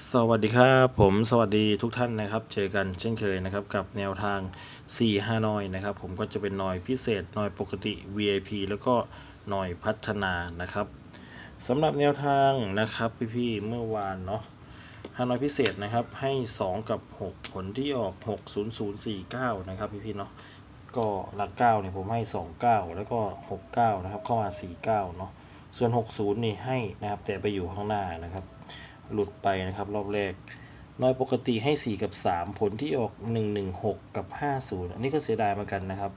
สวัสดีครับผมสวัสดีทุกท่านนะครับ เจอกันเช่นเคยนะครับกับแนวทาง 4 5นอยนะครับ ผมก็จะเป็นนอยพิเศษนอยปกติ VIP แล้วก็นอยพัฒนานะครับสำหรับแนวทางนะครับพี่ๆเมื่อวานเนาะฮานอยพิเศษนะครับให้ 2 กับ 6 ผลที่ออก 60049 นะครับพี่ๆเนาะก็หลัก9เนี่ยผมให้ 29 แล้วก็ 69 นะครับเข้ามา 49 เนาะส่วน 60 นี่ให้นะครับแต่ไปอยู่ข้างหน้านะครับ หลุดไปนะครับ รอบแรกน้อยปกติให้ 4 กับ 3 ผลที่ออก 116 กับ 50 อันนี้ก็เสียดายเหมือนกันนะครับ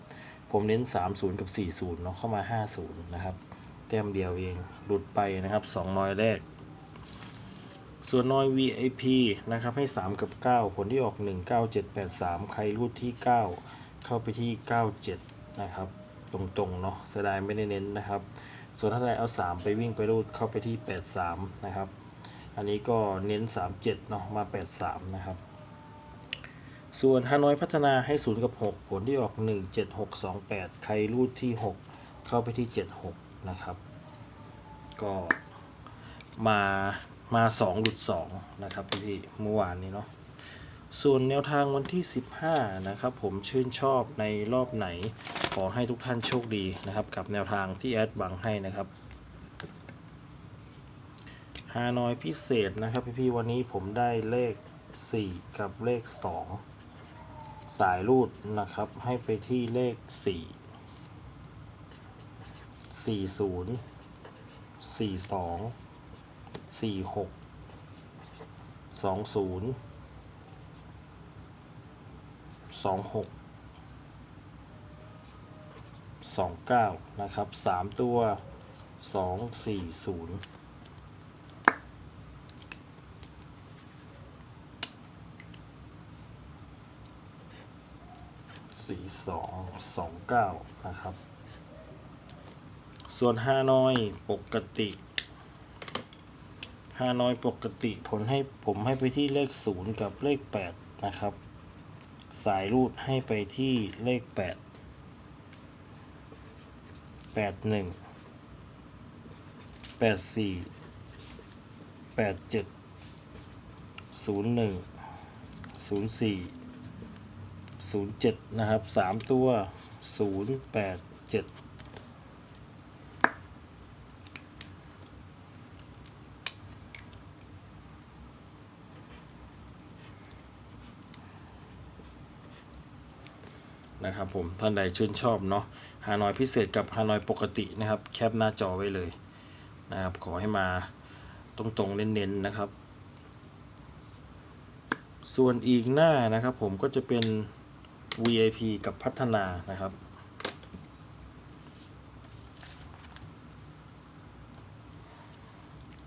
ผมเน้น 30 กับ 40เนาะเข้ามา 50 นะครับ แต้มเดียวเองหลุดไปนะครับ 2 น้อยแรก ส่วนน้อย VIP นะครับให้ 3 กับ 9 ผลที่ออก 19783 ใครรูดที่ 9 เข้าไปที่ 97 นะครับ ตรงๆเนาะเสียดายไม่ได้เน้นนะครับ ส่วนถ้าใครเอา 3 ไปวิ่งไปรูดเข้าไปที่ 83 นะครับ อันนี้ก็เน้น 37 เนาะมา 83 นะครับ ส่วนฮานอยพัฒนาให้ 0 กับ 6 ผลที่ออก 17628 ใครรูดที่ 6 เข้าไปที่ 76 นะครับ ก็มามา 2 หลุด 2 นะครับพี่เมื่อวานนี้เนาะส่วนแนวทางวันที่ 15 นะครับ ผมชื่นชอบในรอบไหน ขอให้ทุกท่านโชคดีนะครับ กับแนวทางที่แอดบังให้นะครับ ฮานอยพิเศษนะครับพี่ๆวันนี้ผมได้เลข 4 กับเลข 2 สายรูดนะครับให้ไปที่เลข 4 40 42 46 20 26 29 นะครับ 3 ตัว 240 สี่สองสองเก้านะครับ ส่วนฮาน้อยปกติฮาน้อยปกติผลให้ผมให้ไปที่เลขศูนย์กับเลขแปดนะครับ สายรูดให้ไปที่เลขแปดแปดหนึ่งแปดสี่แปดเจ็ดศูนย์หนึ่งศูนย์สี่ ศูนย์เจ็ดนะครับสามตัวศูนย์แปดเจ็ดนะครับผมท่านใดชื่นชอบเนาะฮานอยพิเศษกับฮานอยปกตินะครับ แคปหน้าจอไว้เลยนะครับ ขอให้มาตรงๆ เน้นๆนะครับ ส่วนอีกหน้านะครับผมก็จะเป็น VIP กับพัฒนานะครับ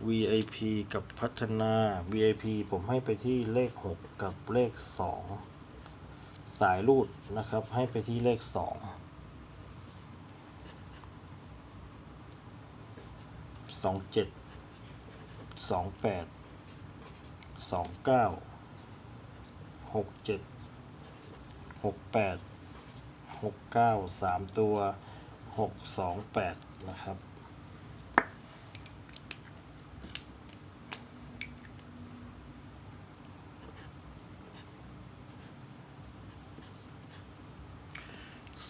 VIP กับพัฒนา VIP ผมให้ไปที่เลข 6 กับเลข 2 สายรูดนะครับ ให้ไปที่เลข2 27 28 29หกเจ็ด หกแปดหกเก้าสามตัวหกสองแปดนะครับ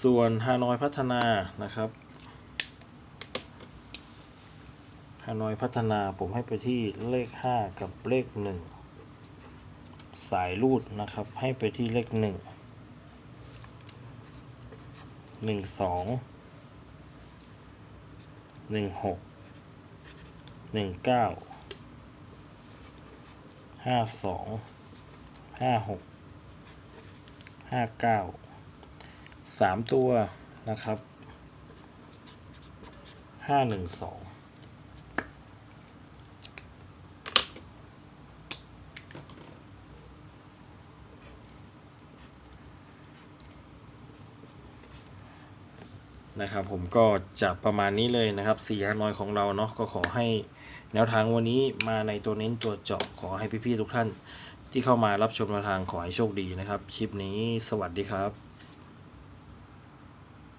ส่วนฮานอยพัฒนานะครับฮานอยพัฒนาผมให้ไปที่เลขห้ากับเลขหนึ่งสายรูดนะครับ ให้ไปที่เลขหนึ่ง หนึ่งสองหนึ่งหกหนึ่งเก้าห้าสองห้าหกห้าเก้าสามตัวนะครับห้าหนึ่งสอง นะครับผมก็จะประมาณนี้เลยนะครับสี่ฮานอยของเราเนาะก็ขอให้แนวทางวันนี้มาในตัวเน้นตัวเจาะขอให้พี่ๆทุกท่านที่เข้ามารับชมแนวทางขอให้โชคดีนะครับคลิปนี้สวัสดีครับ